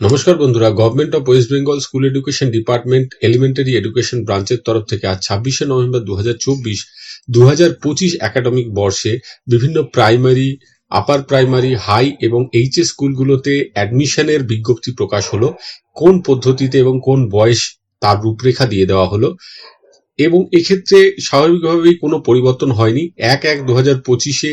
নমস্কার বন্ধুরা government of West Bengal school education department elementary education ব্রাঞ্চের তরফ থেকে আজ ছাব্বিশে নভেম্বর দু হাজার চব্বিশ দু হাজার পঁচিশ একাডেমিক বর্ষে বিভিন্ন প্রাইমারি আপার প্রাইমারি হাই এবং এইচএস স্কুলগুলোতে অ্যাডমিশনের বিজ্ঞপ্তি প্রকাশ হলো, কোন পদ্ধতিতে এবং কোন বয়স তার রূপরেখা দিয়ে দেওয়া হলো এবং এক্ষেত্রে স্বাভাবিকভাবেই কোনো পরিবর্তন হয়নি। এক এক দু হাজার পঁচিশে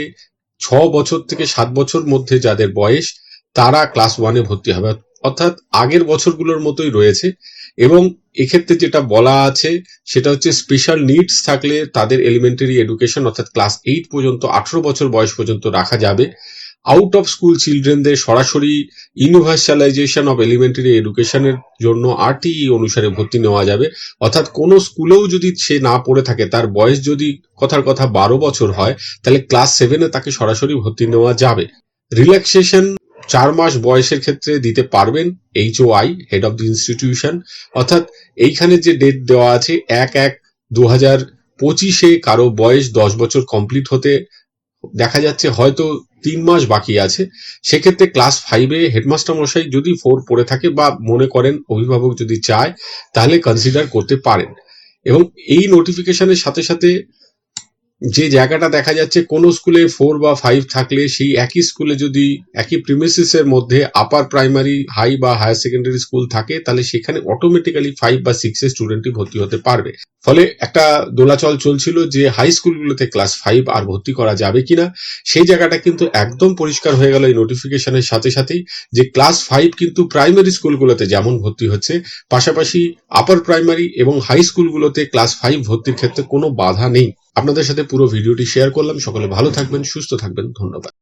ছ বছর থেকে সাত বছর মধ্যে যাদের বয়স, তারা ক্লাস ওয়ানে ভর্তি হবে। অর্থাৎ আগের বছরগুলোর মতোই রয়েছে এবং এক্ষেত্রে যেটা বলা আছে সেটা হচ্ছে স্পেশাল নিডস থাকলে তাদের এলিমেন্টারি এডুকেশন অর্থাৎ ক্লাস এইট পর্যন্ত, আঠারো বছর বয়স পর্যন্ত রাখা যাবে। আউট অফ স্কুল চিলড্রেনদের সরাসরি ইউনিভার্সালাইজেশন অফ এলিমেন্টারি এডুকেশনের জন্য আরটিই অনুসারে ভর্তি নেওয়া যাবে। অর্থাৎ কোনো স্কুলেও যদি সে না পড়ে থাকে, তার বয়স যদি কথার কথা বারো বছর হয়, তাহলে ক্লাস সেভেনে তাকে সরাসরি ভর্তি নেওয়া যাবে। রিল্যাক্সেশন চার মাস বয়সের ক্ষেত্রে দিতে পারবেন H O I head of the institution অর্থাৎ এইখানে যে ডেট দেওয়া আছে, এক এক দু হাজার পঁচিশে কারও বয়স দশ বছর কমপ্লিট হতে দেখা যাচ্ছে হয়তো তিন মাস বাকি আছে। সেক্ষেত্রে ক্লাস ফাইভে হেডমাস্টার মশাই যদি ফোর পড়ে থাকে বা মনে করেন অভিভাবক যদি চায়, তাহলে কনসিডার করতে পারেন। এবং এই নোটিফিকেশনের সাথে সাথে যে জায়গাটা দেখা যাচ্ছে, কোন স্কুলে ফোর বা ফাইভ থাকলে সেই একই স্কুলে যদি একই প্রিমিসিসের মধ্যে আপার প্রাইমারি হাই বা হায়ার সেকেন্ডারি স্কুল থাকে, তাহলে সেখানে অটোমেটিক্যালি ফাইভ বা সিক্স এর স্টুডেন্টই ভর্তি হতে পারবে। ফলে একটা দোলাচল চলছিল যে হাই স্কুলগুলোতে ক্লাস ফাইভ আর ভর্তি করা যাবে কিনা, সেই জায়গাটা কিন্তু একদম পরিষ্কার হয়ে গেল এই নোটিফিকেশনের সাথে সাথেই যে ক্লাস ফাইভ কিন্তু প্রাইমারি স্কুলগুলোতে যেমন ভর্তি হচ্ছে, পাশাপাশি আপার প্রাইমারি এবং হাই স্কুলগুলোতে ক্লাস ফাইভ ভর্তির ক্ষেত্রে কোনো বাধা নেই। আপনাদের সাথে পুরো ভিডিওটি শেয়ার করলাম। সকলে ভালো থাকবেন সুস্থ থাকবেন। ধন্যবাদ।